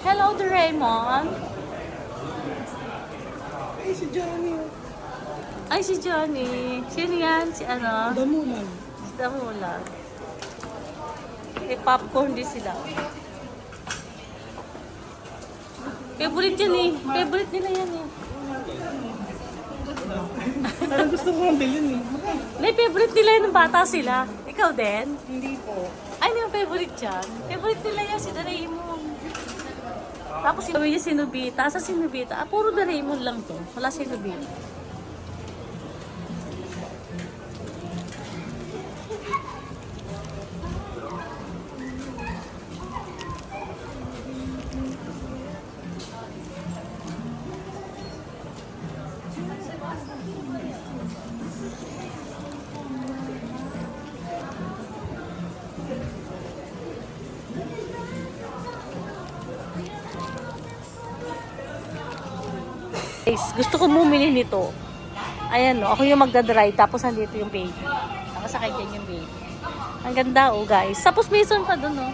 Hello, Doraemon. Ay, si Johnny. Ay, si Johnny. Sino yan? Si ano? Damunan. Si Damula. May popcorn din sila. Favorite yan eh. Favorite nila yan eh. Parang gusto ko nga bilhin eh. May favorite nila yun ng bata sila. Ikaw din? Hindi po. Ay, yung favorite yan. Favorite nila yan, si Doraemon. Tapos si niya si Nobita. Sa si? Ah, puro Doraemon lang to. Wala si Nobita. Guys, gusto ko bumili nito. Ayan no, ako yung magdadrive tapos nandito yung baby. Nakasakay dyan yung baby. Ang ganda oh guys. Tapos may sun pa dun oh.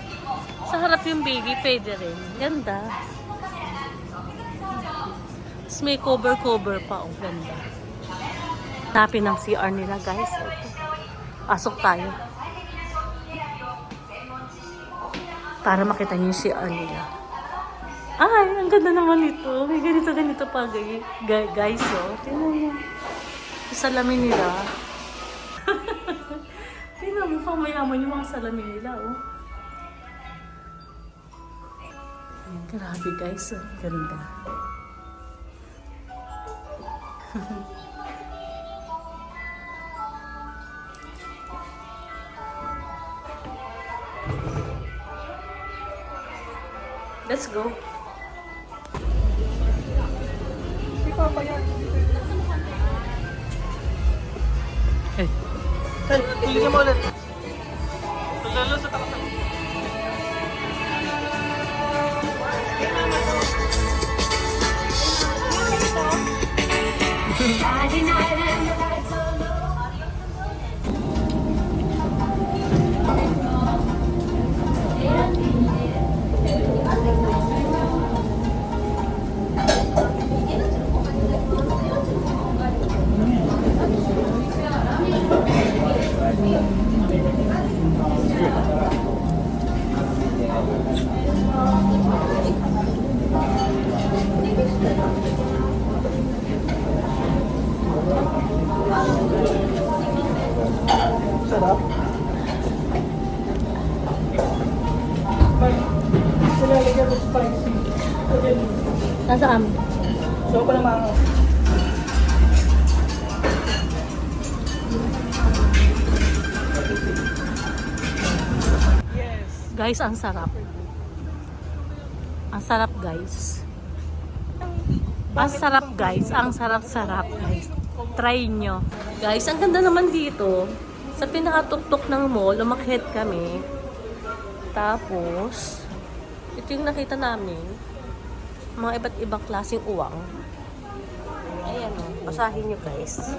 Sa harap yung baby, pwede rin. Ganda. Tapos may cover-cover pa oh. Ganda. Hanapin ng CR nila guys. Ito. Pasok tayo. Para makita niyo yung CR nila. Ay, ang ganda naman ito. May ganito, ganito pa, guy- guy- guys, oh. Tingnan mo. Salamin nila. Tingnan mo, pang mayaman yung mga salamin nila, oh. Ay, grabe, guys. Oh. Ganda. Let's go. Papa yan. Eh. Hey, tuloy mo ulit. Nasaan? So, pa naman Guys, ang sarap. Ang sarap, guys. Ang sarap, guys. Ang sarap-sarap, guys. Try nyo. Guys, ang ganda naman dito. Sa pinakatuktok ng mall, umakyat kami. Tapos, ito yung nakita namin. Mga iba't ibang klaseng uwang. Ayan o, basahin nyo guys.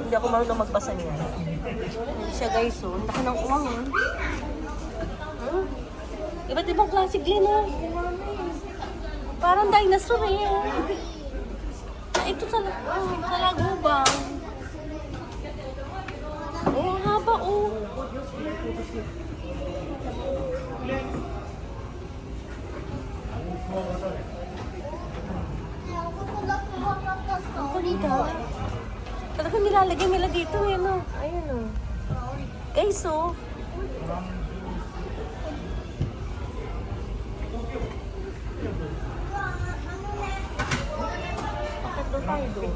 Hindi ako marunong magbasa niya. Siya guys o, ang laki ng uwang o. Hmm? Iba't ibang klase din o. Parang dinosaur eh. oh. Ah, ito sa, oh, sa lagubang. Oh, haba oh. Kulit ha. Talagang nilalagay nila dito eh, no? Ayun oh. Guys, oh. Doon tayo doon?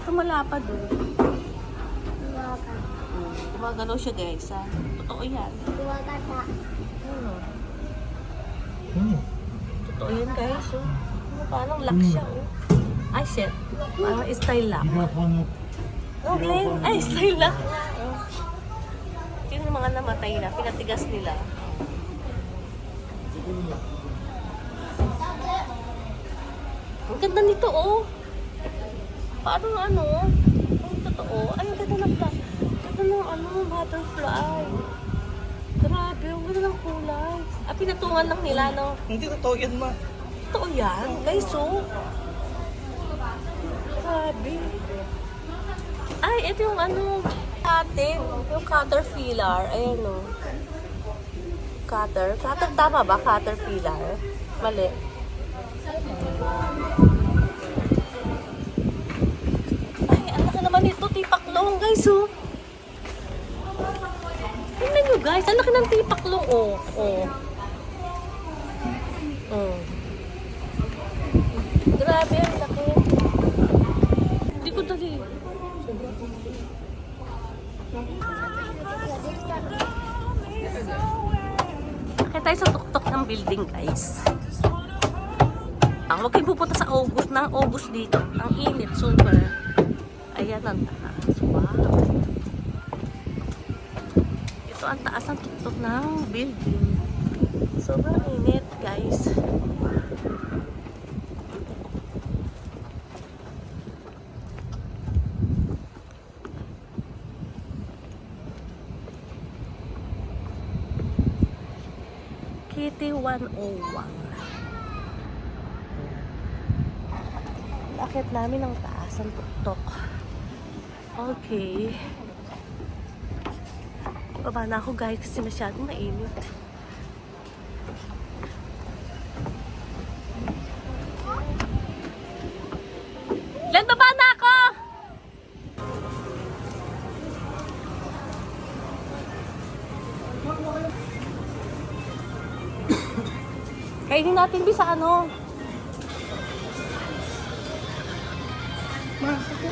Ito malapad doon. Gumagalaw siya guys ha. Totoo yan. Ano? Totoo yan guys. Oh. Ano, Parang lock siya oh. Ay shit. Parang style lock. Oh, Glenn. Ay, style lock. Ito yung mga namatay na. Pinatigas nila. Ang ganda nito oh. Parang ano. Ang totoo. Ay, ang ganda ng. Ganda ng ano. butterfly. Grabe, ang ganda ng kulay. Ah, pinatungan lang nila, no? Hindi totoo yan, ma. Totoo yan, guys, oh. Grabe. Ay, ito yung ano, atin. Yung caterpillar. Ayan, oh. Cutter. Cutter, tama ba? Caterpillar. Mali. Ay, ang naman ito. Tipaklong, guys, oh. Tingnan nyo, guys. Ang laki ng tipaklong, oh. Oh. Oh. Grabe, ang laki. Hindi ko dali. Kaya tayo sa tuktok ng building, guys. Ah, huwag kayong pupunta sa August ng August dito. Ang init, super. Ayan ang taas. Wow. Ito ang taas ng tuktok ng building. Sobrang init, guys. Kitty 101. Akit namin ang taas ang tuktok. Okay. Baba na ako guys kasi masyadong mainit. Kainin natin bisa ano. Pa!